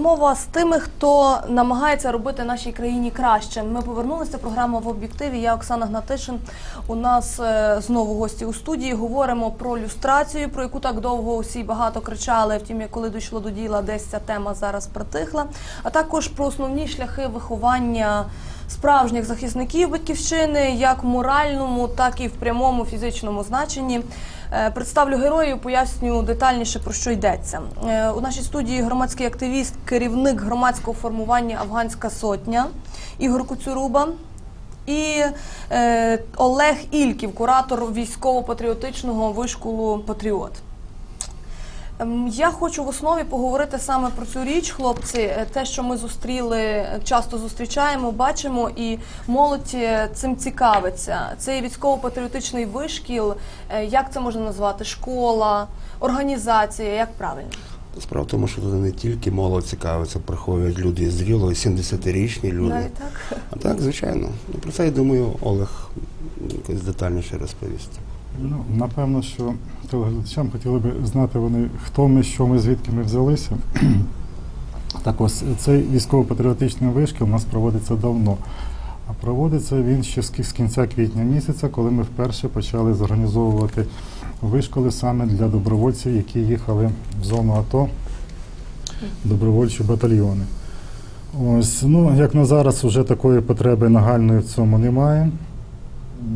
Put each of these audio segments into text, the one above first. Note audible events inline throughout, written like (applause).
Розмова з тими, хто намагається робити нашій країні краще. Ми повернулися. Програма в об'єктиві. Я Оксана Гнатишин. У нас е, знову гості у студії. Говоримо про люстрацію, про яку так довго усі багато кричали. Втім, коли дійшло до діла, десь ця тема зараз притихла. А також про основні шляхи виховання справжніх захисників батьківщини, як в моральному, так і в прямому фізичному значенні. Е, Представлю героїв, поясню детальніше про що йдеться. Е, У нашій студії громадський активіст, керівник громадського формування Афганська сотня Ігор Куцюруба. І е, Олег Ільків, куратор військово-патріотичного вишколу Патріот. Ем, Я хочу в основі поговорити саме про цю річ, хлопці. Е, Те, що ми зустріли, часто зустрічаємо, бачимо, і молодь е, цим цікавиться. Це є військово-патріотичний вишкіл. Е, Як це можна назвати? Школа, організація, як правильно? Справа в тому, що туди не тільки молодь цікавиться, приходять люди зріло, 70-річні люди. Навіть так? А так, звичайно. Ну, Про це, я думаю, Олег якось детальніше розповість. Ну, напевно, що телеглядачам хотіли б знати вони, хто ми, що ми, звідки ми взялися. (clears throat) Так ось цей військово-патріотичний вишкіл у нас проводиться давно. А проводиться він ще з кінця квітня місяця, коли ми вперше почали зорганізовувати вишколи саме для добровольців, які їхали в зону АТО, добровольчі батальйони. Ось, ну, як на зараз, вже такої потреби нагальної в цьому немає.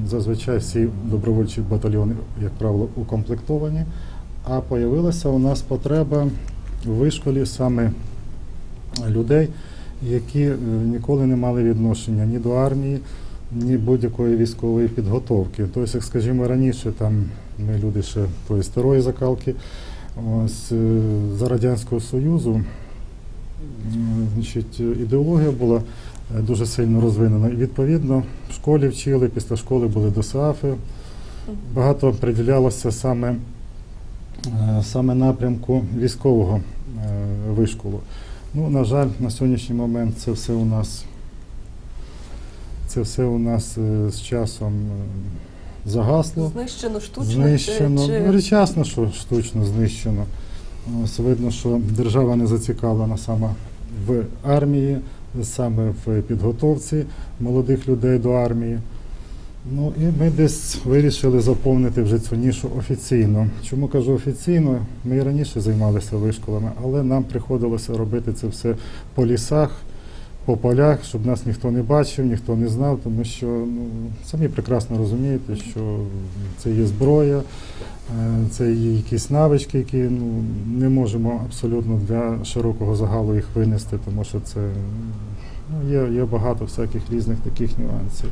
Зазвичай всі добровольчі батальйони, як правило, укомплектовані. А появилася у нас потреба в вишколі саме людей, які е, ніколи не мали відношення ні до армії, ні будь-якої військової підготовки. Тобто, як скажімо, раніше там ми люди ще тої старої закалки, ось е, за Радянського Союзу значить, ідеологія була дуже сильно розвинена. І відповідно в школі вчили, після школи були ДОСААФи. Багато приділялося саме, е, саме напрямку військового е, вишколу. Ну, на жаль, на сьогоднішній момент це все у нас, це все у нас е, з часом е, загасло. Знищено штучно Знищено. чи, Ну, речасно, що штучно знищено. Ось видно, що держава не зацікавлена саме в армії, саме в підготовці молодих людей до армії. Ну і ми десь вирішили заповнити вже цю нішу офіційно. Чому кажу офіційно? Ми і раніше займалися вишколами, але нам приходилося робити це все по лісах, по полях, щоб нас ніхто не бачив, ніхто не знав, тому що ну, самі прекрасно розумієте, що це є зброя, е, це є якісь навички, які ну, не можемо абсолютно для широкого загалу їх винести, тому що це ну, є, є багато всяких різних таких нюансів.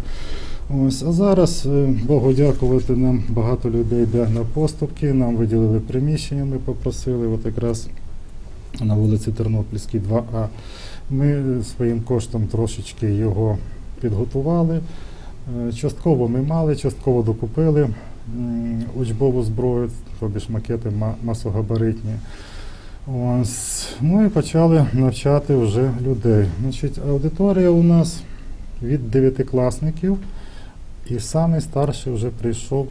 Ось, а зараз, е, Богу дякувати, нам багато людей йде на поступки, нам виділили приміщення, ми попросили, от якраз на вулиці Тернопільській 2А. Ми своїм коштом трошечки його підготували. Е, Частково ми мали, частково докупили учбову зброю, тобі ж макети масогабаритні. Ось. Ну і почали навчати вже людей. Значить, аудиторія у нас від дев'ятикласників, і самий старший вже прийшов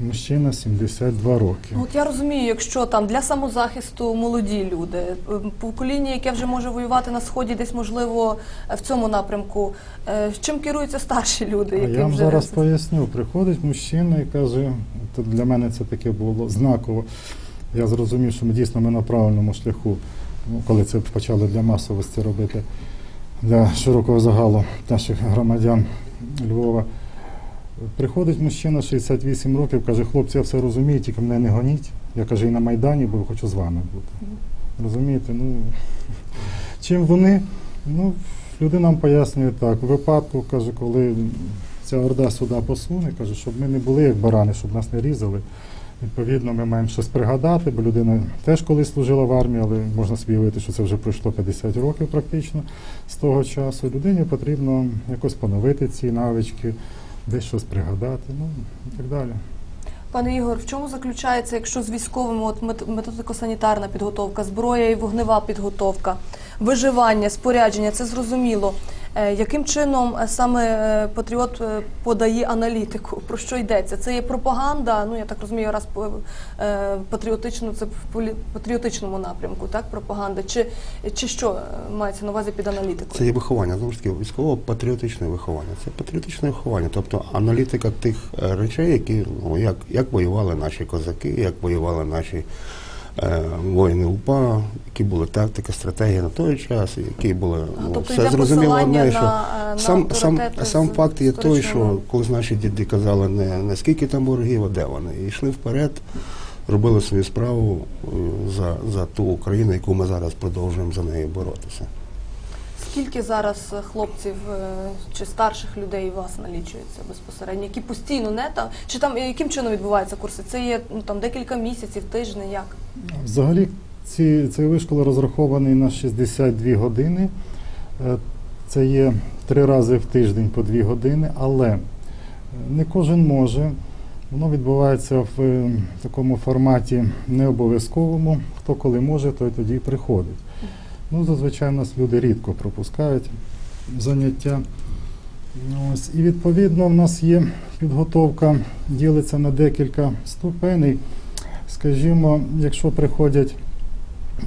мужчина 72 роки. Ну, От я розумію, якщо там для самозахисту молоді люди, е, покоління, яке вже може воювати на сході, десь можливо в цьому напрямку. е, Чим керуються старші люди, А які я вам вже зараз поясню. Приходить мужчина і каже, то для мене це таке було знаково. Я зрозумів, що ми дійсно ми на правильному шляху, ну, коли це почали для масовості робити, для широкого загалу наших громадян Львова. Приходить мужчина 68 років, каже, хлопці, я все розумію, тільки мене не гоніть. Я каже, і на Майдані, бо хочу з вами бути. Розумієте? Ну, чим вони? Ну, людина нам пояснює так. У випадку, каже, коли ця орда сюди посуне, каже, щоб ми не були як барани, щоб нас не різали. Відповідно, ми маємо щось пригадати, бо людина теж колись служила в армії, але можна собі уявити, що це вже пройшло 50 років практично з того часу. Людині потрібно якось поновити ці навички, десь щось пригадати, ну і так далі. Пане Ігор, в чому заключається, якщо з військовими от мет- методико-санітарна підготовка, зброя і вогнева підготовка, виживання, спорядження, це зрозуміло. Е, Яким чином е, саме е, патріот подає аналітику? (laughs) Про що йдеться? Це є пропаганда. Ну я так розумію, раз патріотично це в патріотичному напрямку, так пропаганда, чи, чи що мається на увазі під аналітикою? Це є виховання, знову ж таки, військово-патріотичне виховання. Це патріотичне виховання, тобто аналітика тих речей, які ну як, як воювали наші козаки, як воювали наші воїни УПА, які були тактика, стратегія на той час, які були ну, тобто все зрозуміло одне, що на, на сам, сам, сам факт є той, що коли наші діди казали не, не скільки там ворогів, а де вони, і йшли вперед. Робили свою справу е, за, за ту Україну, яку ми зараз продовжуємо за нею боротися. Скільки зараз е, хлопців е, чи старших людей у вас налічується безпосередньо, які постійно не там, чи там яким чином відбуваються курси? Це є ну там декілька місяців, тижні, як? Взагалі ці, цей вишкол розрахований на 62 години. Е, Це є три рази в тиждень по дві години, але е, не кожен може. Воно відбувається в е, такому форматі необов'язковому. Хто коли може, той тоді і приходить. Ну, зазвичай у нас люди рідко пропускають заняття. Ось, і відповідно в нас є підготовка, ділиться на декілька ступеней. Скажімо, якщо приходять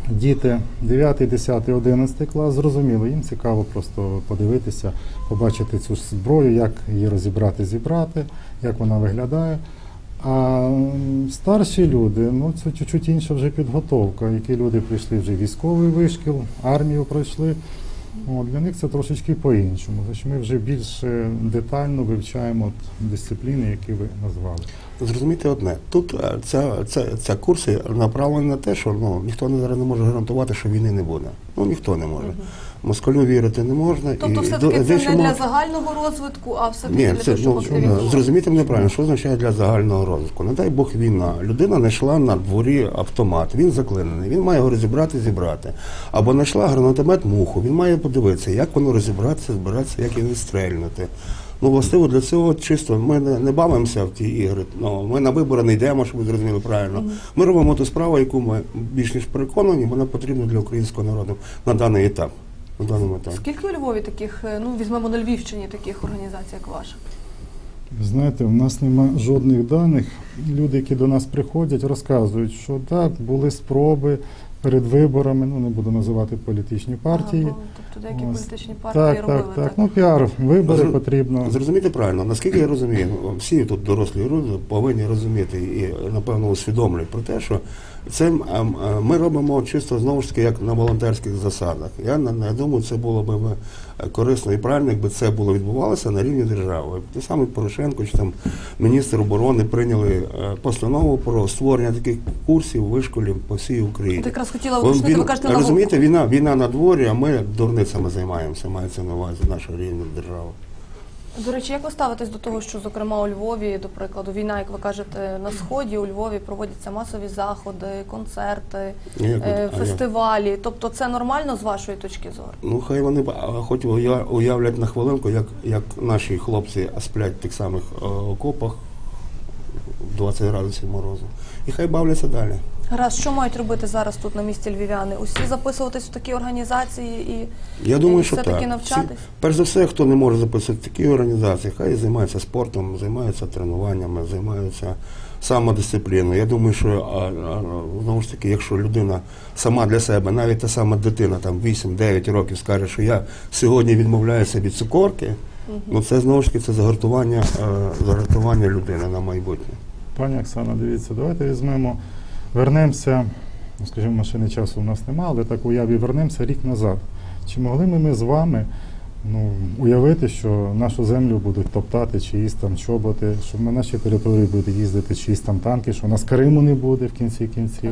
діти 9, 10, 11 клас, зрозуміло, їм цікаво просто подивитися, побачити цю зброю, як її розібрати, зібрати, як вона виглядає. А старші люди, ну це чуть-чуть інша вже підготовка, які люди прийшли вже військовий вишкіл, армію пройшли. От, для них це трошечки по-іншому. Значить, ми вже більш детально вивчаємо от дисципліни, які ви назвали. Зрозумійте одне, тут е, ця, ця, ця курси направлені на те, що ну, ніхто не- зараз не може гарантувати, що війни не буде. Ну ніхто не може. Москалю вірити не можна. Тобто, і все таки це не для загального розвитку, а все таки Ні, для це того, щоб ну, активізувати. зрозумійте мене правильно, що означає для загального розвитку. Не дай Бог війна. Людина знайшла на дворі автомат, він заклинений, він має його розібрати, зібрати. Або знайшла гранатомет муху, він має подивитися, як воно розібратися, збиратися, як його відстрельнути. Ну, властиво для цього чисто ми не, не бавимося в ті ігри. Ну, ми на вибори не йдемо, щоб ви зрозуміли правильно. Ми робимо ту справу, яку ми більш ніж переконані, вона потрібна для українського народу на даний етап. На даному етапі. Скільки у Львові таких, е, ну візьмемо на Львівщині таких організацій, як ваша? Ви Знаєте, в нас нема жодних даних. Люди, які до нас приходять, розказують, що так, були спроби перед виборами, ну не буду називати політичні партії. Ага, тобто деякі Ось. політичні партії Так, робили так, так. Ну, піар, вибори Зр- потрібно. Зрозуміти правильно, наскільки я розумію, ну, всі тут дорослі люди повинні розуміти і напевно усвідомлюють про те, що це ем, е, ми робимо чисто знову ж таки як на волонтерських засадах. Я я думаю, це було б е, корисно і правильно, якби це було відбувалося на рівні держави. Той самий Порошенко чи там міністр оборони прийняли е, постанову про створення таких курсів, вишколів по всій Україні. От якраз хотіла уточнити, ви кажете, розумієте, війна, війна на дворі, а ми дурницями займаємося, мається на увазі наша рівня держава. До речі, як ви ставитесь до того, що, зокрема, у Львові, до прикладу, війна, як ви кажете, на сході у Львові проводяться масові заходи, концерти, як е, а як? фестивалі. Тобто, це нормально з вашої точки зору? Ну, хай вони хоч уявлять на хвилинку, як, як наші хлопці сплять в тих самих е, окопах в 20 градусів морозу. І хай бавляться далі. Гаразд, що мають робити зараз тут на місці львів'яни? Усі записуватись в такі організації і Я думаю, і що все-таки так. навчатись? Всі- перш за все, хто не може записати такі організації, хай займаються спортом, займаються тренуваннями, займаються самодисципліною. Я думаю, що а, а, знову ж таки, якщо людина сама для себе, навіть та сама дитина, там 8-9 років, скаже, що я сьогодні відмовляюся від цукорки, ну це знову ж таки це загартування, е, загартування людини на майбутнє. Пані Оксана, дивіться, давайте візьмемо, вернемося, ну, скажімо, машини часу у нас немає, але так уяві вернемося рік назад. Чи могли ми, ми з вами ну, уявити, що нашу землю будуть топтати чиїсь там чоботи, що на нашій території будуть їздити чиїсь там танки, що у нас Криму не буде в кінці кінців.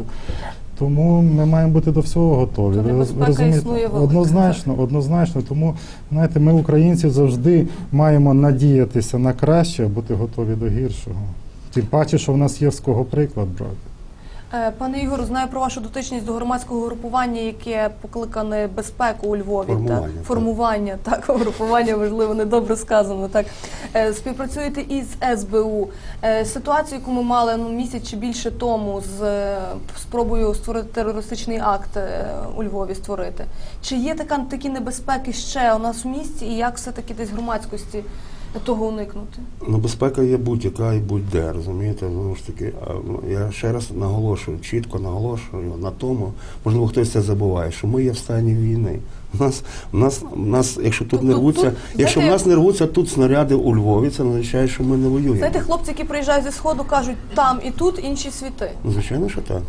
Тому ми маємо бути до всього готові. Тобто роз- розумієте? Однозначно, однозначно. Тому знаєте, ми, українці, завжди маємо надіятися на краще, а бути готові до гіршого. Тим паче, що в нас є з кого приклад брати. Е, Пане Ігору, знаю про вашу дотичність до громадського групування, яке покликане безпеку у Львові. Формування, так? так. Формування, так, (laughs) групування, можливо, недобре сказано. Так. Е, Співпрацюєте із СБУ. Е, Ситуацію, яку ми мали ну, місяць чи більше тому з спробою створити терористичний акт у Львові створити. Чи є така, такі небезпеки ще у нас в місті, і як все-таки десь громадськості того уникнути? Ну, безпека є будь-яка і будь-де, розумієте? Знову ж таки, ну, я ще раз наголошую, чітко наголошую на тому, можливо, хтось це забуває, що ми є в стані війни. У нас, у нас, у нас якщо тут не Тобто рвуться, тут, якщо в нас не рвуться тут снаряди у Львові, це означає, що ми не воюємо. Знаєте, хлопці, які приїжджають зі сходу, кажуть, там і тут інші світи. Звичайно, що так.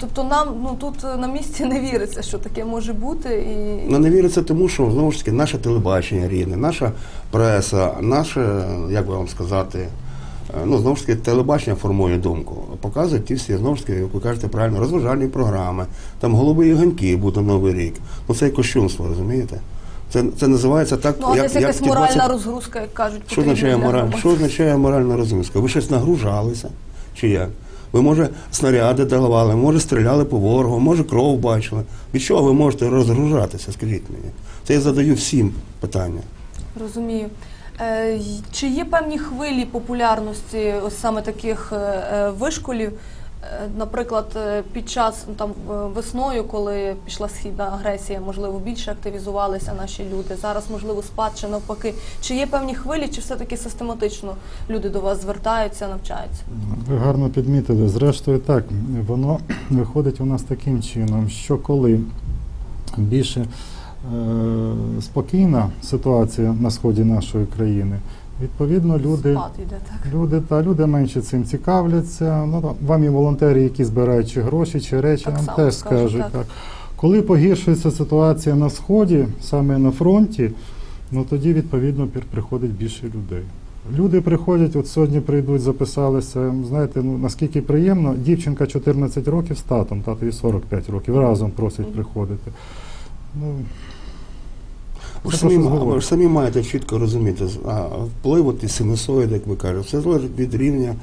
Тобто нам ну тут е, на місці не віриться, що таке може бути, і Ну, не віриться тому, що знову ж таки наше телебачення рідне, наша преса, наше, як би вам сказати, е, ну знову ж таки, телебачення формує думку. Показують ті всі, знову ж таки, як ви кажете правильно, розважальні програми, там голуби і ганьки буде новий рік. Ну це кощунство, розумієте? Це, це називається так, ну а десь якась ті моральна 20 розгрузка, як кажуть, що означає, мораль... що означає моральна розумська? Ви щось нагружалися? Чи як? Ви, може, снаряди давали, може, стріляли по ворогу, може, кров бачили. Від чого ви можете розгружатися, скажіть мені? Це я задаю всім питання. Розумію. Е, Чи є певні хвилі популярності ось саме таких е, е, вишколів? Е, Наприклад, е, під час ну, там весною, коли пішла східна агресія, можливо, більше активізувалися наші люди. Зараз, можливо, спад чи навпаки. Чи є певні хвилі, чи все-таки систематично люди до вас звертаються, навчаються? Ви гарно підмітили. Зрештою, так, воно виходить у нас таким чином, що коли більше е, спокійна ситуація на сході нашої країни, відповідно, люди. Спад йде так. Люди та люди менше цим цікавляться. Ну там, вам і волонтери, які збирають чи гроші, чи речі, Так само теж скажуть так. так. Коли погіршується ситуація на сході, саме на фронті, ну тоді відповідно приходить більше людей. Люди приходять, от сьогодні прийдуть, записалися. Знаєте, ну наскільки приємно, дівчинка 14 років з татом, татові 45 років, разом просять приходити. Ну, Ви ж самі, ви ж самі маєте чітко розуміти, а, вплив от синусоїд, як ви кажете, все залежить від рівня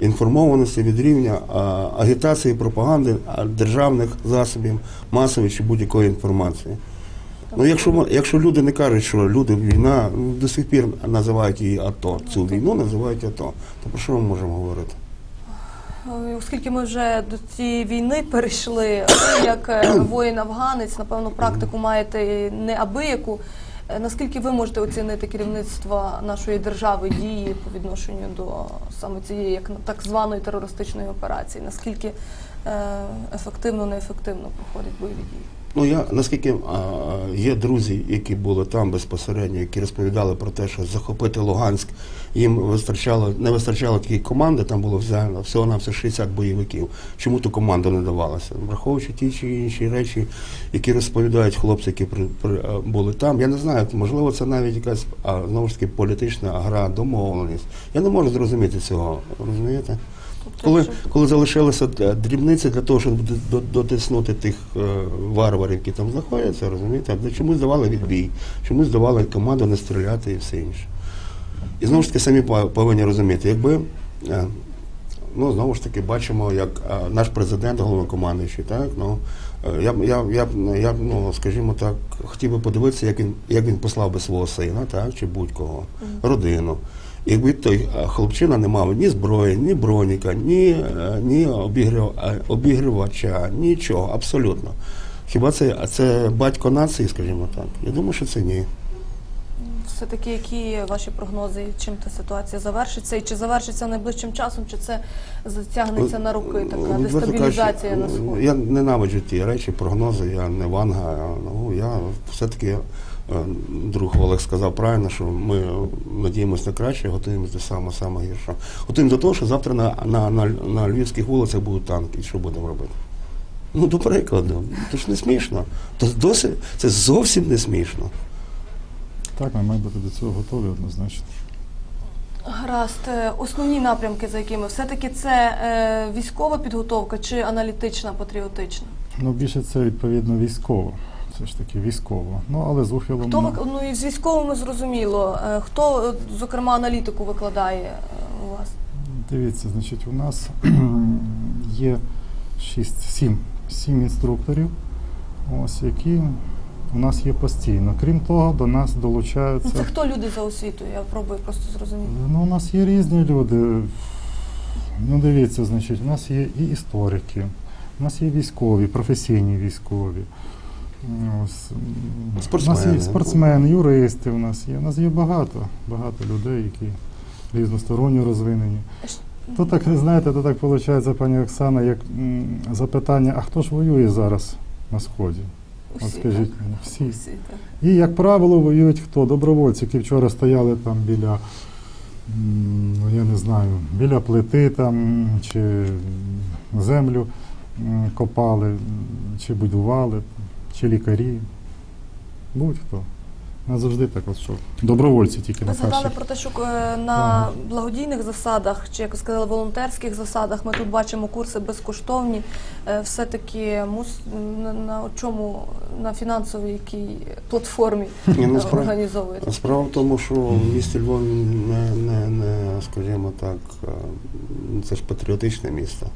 інформованості, від рівня а, агітації, пропаганди, а, державних засобів, масової чи будь-якої інформації. Ну, якщо, якщо люди не кажуть, що люди війна, ну, до сих пір називають її АТО, цю війну називають АТО, то про що ми можемо говорити? Оскільки ми вже до цієї війни перейшли, як е, воїн-афганець, напевно, практику маєте неабияку. Наскільки ви можете оцінити керівництво нашої держави дії по відношенню до саме цієї як так званої терористичної операції? Наскільки е, ефективно, неефективно проходять бойові дії? Ну я наскільки є друзі, які були там безпосередньо, які розповідали про те, що захопити Луганськ їм вистачало, не вистачало такої команди, там було взяно всього на все 60 бойовиків. Чому ту команду не давалося? Враховуючи ті чи інші речі, які розповідають хлопці, які при, при, були там. Я не знаю, можливо, це навіть якась а, знову ж таки політична гра, домовленість. Я не можу зрозуміти цього, розумієте? Тобто, Коли, коли залишилися е, дрібниці для того, щоб дотиснути тих е, варварів, які там знаходяться, розумієте, чомусь давали відбій, чомусь давали команду не стріляти і все інше. І знову ж таки самі повинні розуміти, якби, е, ну знову ж таки, бачимо, як наш президент, головнокомандуючий, так, ну, я, б- я, я, я, ну, скажімо так, хотів би подивитися, як він, як він послав би свого сина, так, чи будь-кого, родину. Якби той е, хлопчина не мав ні зброї, ні броніка, ні, е, ні е, обігрівача, нічого, абсолютно. Хіба це, це батько нації, скажімо так? Я думаю, що це ні. Все-таки які ваші прогнози, чим та ситуація завершиться, і чи завершиться найближчим часом, чи це затягнеться на роки, така дестабілізація на сході? Я ненавиджу ті речі, прогнози, я не ванга. Ну, я все-таки, друг Олег сказав правильно, що ми надіємося на краще, готуємося до самого самого гіршого. Готуємося до того, що завтра на, на, на, на львівських вулицях будуть танки. І що будемо робити? Ну, до прикладу, це ж не смішно. То досить, це зовсім не смішно. так, ми маємо бути до цього готові однозначно. Гаразд, Е, основні напрямки, за якими все-таки це е, військова підготовка чи аналітична, патріотична? Ну, більше це відповідно військово. Все ж таки військово. Ну, але з ухилом. Хто на- ну і з військовими зрозуміло? Е, Хто, е, зокрема, аналітику викладає е, у вас? Дивіться, значить, у нас (clears throat) є 6, 7, 7 інструкторів, ось, які у нас є постійно. Крім того, до нас Ну, долучаються. це хто люди за освітою? Я пробую просто зрозуміти. Ну, у нас є різні люди. Ну, дивіться, значить, у нас є і історики, у нас є військові, професійні військові. Ось, м, У нас є спортсмени, юристи у нас є. У нас є багато, багато людей, які різносторонньо розвинені. То так, знаєте, то так виходить, пані Оксана, як м, запитання, а хто ж воює зараз на Сході? От скажіть мені, всі. Всі, так. І, як правило, воюють хто? Добровольці, які вчора стояли там біля, м, ну я не знаю, біля плити там, чи землю м, копали, чи будували, чи лікарі. Будь-хто. Не завжди так от що. Добровольці тільки Ви на згадали перших. про те, що е, на благодійних засадах, чи як сказали, волонтерських засадах ми тут бачимо курси безкоштовні. Е, Все-таки мус на, чому на фінансовій якій платформі Ні, е, насправді- Справа в тому, що в місті Львов не, не, не скажімо так, е, це ж патріотичне місто.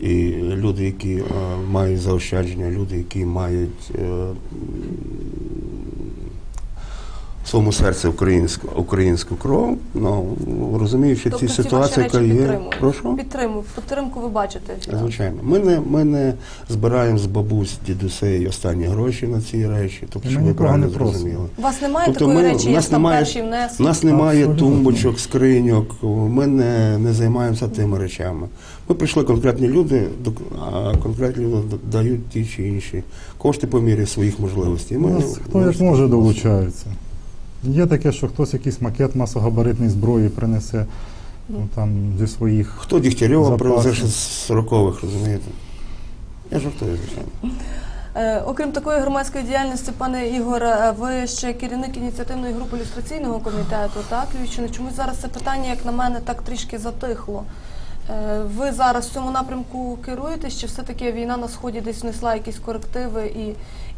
І люди, які е, мають заощадження, люди, які мають е, своєму серці українську, українську кров, ну, розуміючи Тобто ці ці ситуації, яка є. Прошу? Підтримую. Підтримку ви бачите. Звичайно. Ми не, ми не збираємо з бабусь, дідусей останні гроші на ці речі, тобто, Ми щоб ви правильно зрозуміли. У вас немає Тобто такої ми- речі, як там немає- перший У нас немає Абсолютно. тумбочок, скриньок, ми не, не займаємося тими речами. Ми прийшли конкретні люди, до- а конкретні люди дають ті чи інші кошти по мірі своїх можливостей. Ми, нас хто як може долучається. Є таке, що хтось якийсь макет масогабаритної зброї принесе ну, там, зі своїх. Хто Дігтярьова привезе ще з 40-х, розумієте? Я жартую, звичайно. Е, Окрім такої громадської діяльності, пане Ігоре, ви ще керівник ініціативної групи ілюстраційного комітету, так, Львівщини? Чомусь зараз це питання, як на мене, так трішки затихло. Е, Ви зараз в цьому напрямку керуєтесь, чи все-таки війна на сході десь внесла якісь корективи і,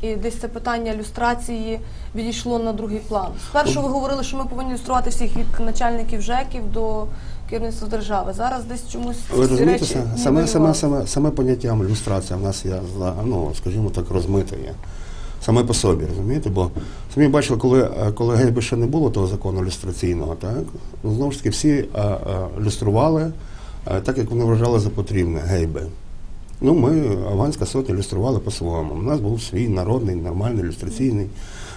і десь це питання люстрації відійшло на другий план? Спершу ви говорили, що ми повинні люструвати всіх від начальників ЖЕКів до керівництва держави. Зараз десь чомусь Ви розумієте, речі саме, саме, саме, саме, саме поняття люстрація в нас є, за- ну, скажімо так, розмите є. Саме по собі, розумієте? Бо самі бачили, коли, коли гейби ще не було того закону люстраційного, так? Ну, знову ж таки, всі а, а, люстрували так, як вони вважали за потрібне, гейби. Ну, ми, Аванська сотня, люстрували по-своєму. У нас був свій народний, нормальний люстраційний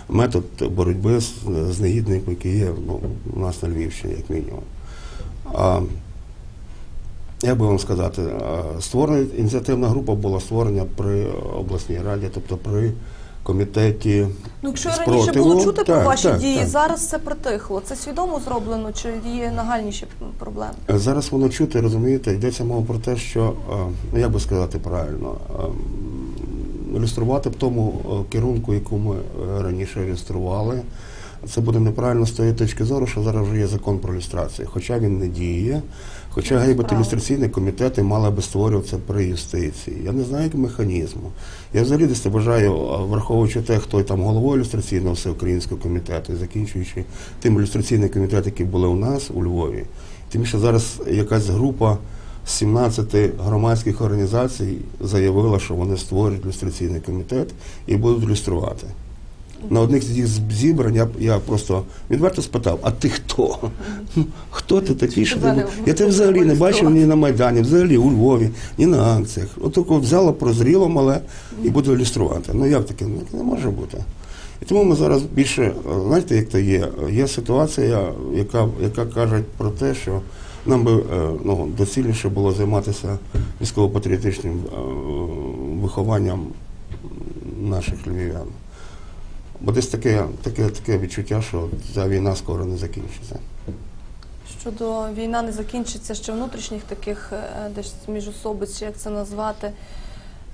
метод боротьби з, з негідником, який є ну, у нас на Львівщині, як мінімум. А, як би вам сказати, створена ініціативна група була створена при обласній раді, тобто при комітеті. Ну, якщо спротиву. раніше було чути про ваші так, дії, так. зараз це притихло. Це свідомо зроблено чи є нагальніші проблеми? Е, Зараз воно чути, розумієте, йдеться мова про те, що, е, ну як би сказати правильно, е, ілюструвати в тому е, керунку, яку ми раніше ілюстрували. Це буде неправильно з тої точки зору, що зараз вже є закон про ілюстрацію, хоча він не діє, хоча гейбет Правильно. ілюстраційні комітети мали би створюватися при юстиції. Я не знаю, як механізму. Я взагалі десь бажаю, враховуючи те, хто там головою ілюстраційного всеукраїнського комітету, закінчуючи тим ілюстраційним комітетом, які були у нас у Львові. Тим більше зараз якась група з 17 громадських організацій заявила, що вони створюють ілюстраційний комітет і будуть ілюструвати. На одних з їх зібрань я, я просто відверто спитав, а ти хто? Хто ти такий? Що ти? Я тебе взагалі не бачив ні на Майдані, взагалі у Львові, ні на акціях. От тако взяла, прозріло мале і буду ілюструвати. Ну як таке? Ну, не може бути. І тому ми зараз більше, е, знаєте, як то є? Є ситуація, яка, яка каже про те, що нам би е, ну, доцільніше було займатися військово-патріотичним е, вихованням наших львів'ян. Бо десь таке, таке, таке відчуття, що ця війна скоро не закінчиться. Щодо війна не закінчиться ще внутрішніх таких е, десь міжособиць, чи як це назвати.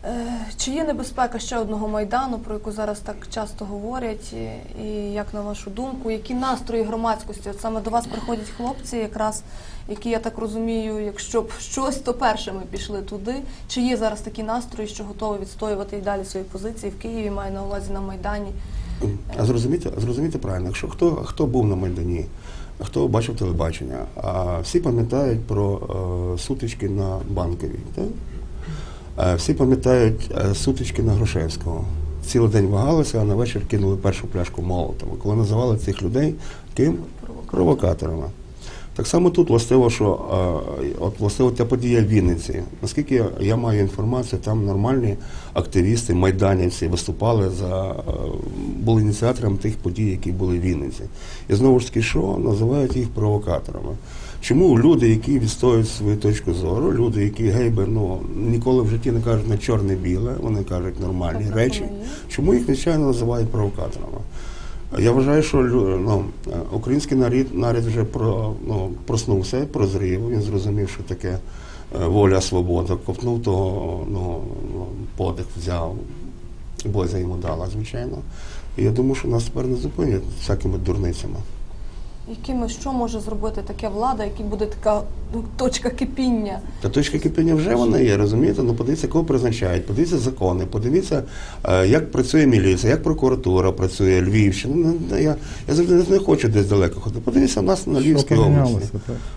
Е, Чи є небезпека ще одного майдану, про яку зараз так часто говорять, і, і як на вашу думку, які настрої громадськості? От саме до вас приходять хлопці, якраз які я так розумію, якщо б щось, то першими пішли туди. Чи є зараз такі настрої, що готові відстоювати і далі свої позиції в Києві, маю на увазі на майдані? А зрозуміти, зрозуміти правильно, якщо хто, хто був на Майдані, хто бачив телебачення, а всі пам'ятають про е, сутички на банковій. Так? Е, Всі пам'ятають е, сутички на Грушевського. Цілий день вагалися, а на вечір кинули першу пляшку Молотова, коли називали цих людей ким? Провокаторами. Так само тут властиво, що е, от властиво ця подія в Вінниці. Наскільки я, я маю інформацію, там нормальні активісти, майданівці виступали за е, були ініціаторами тих подій, які були в Вінниці. І знову ж таки, що називають їх провокаторами. Чому люди, які відстоюють свою точку зору, люди, які гейби, ну ніколи в житті не кажуть на чорне-біле, вони кажуть нормальні Так, речі. Чому їх нечайно називають провокаторами? Я вважаю, що ну, український народ, народ вже про, ну, проснувся, прозрів, він зрозумів, що таке е, воля, свобода, ковтнув того, ну, ну, подих взяв, Бозя йому дала, звичайно. І я думаю, що нас тепер не зупинять всякими дурницями. Якими що може зробити таке влада, який буде така ну, точка кипіння? Та точка кипіння вже вона є, розумієте? Ну подивіться, кого призначають, подивіться закони, подивіться, е, як працює міліція, як прокуратура працює, Львівщина. Ну, я, я завжди не- хочу десь далеко ходити. Подивіться в нас на Львівській області.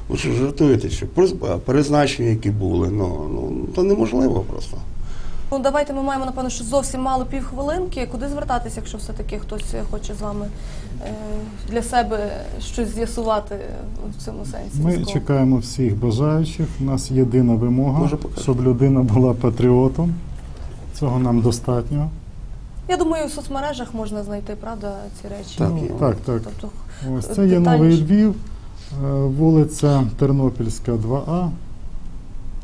Ви що жартуєте, що Приз- перезначення, які були, ну, ну то неможливо просто. Ну давайте ми маємо напевно, що зовсім мало півхвилинки. Куди звертатися, якщо все таки хтось хоче з вами е, для себе щось з'ясувати в цьому сенсі? Ми військовому? чекаємо всіх бажаючих. У нас єдина вимога, щоб людина була патріотом. Цього нам достатньо. Я думаю, в соцмережах можна знайти, правда, ці речі. Так, Ну, так, так. Тобто Ось це є новий Львів, е, вулиця Тернопільська, 2А.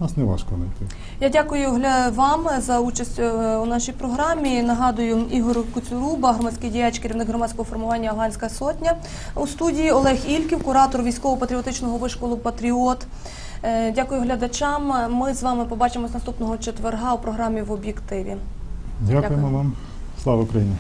Нас не важко знайти. Я дякую вам за участь е, у нашій програмі. Нагадую Ігор Куцюруба, громадський діяч, керівник громадського формування Афганська сотня у студії Олег Ільків, куратор військово-патріотичного вишколу Патріот. Е, Дякую глядачам. Ми з вами побачимось наступного четверга у програмі в об'єктиві. Дякуємо Дякую. вам. Слава Україні!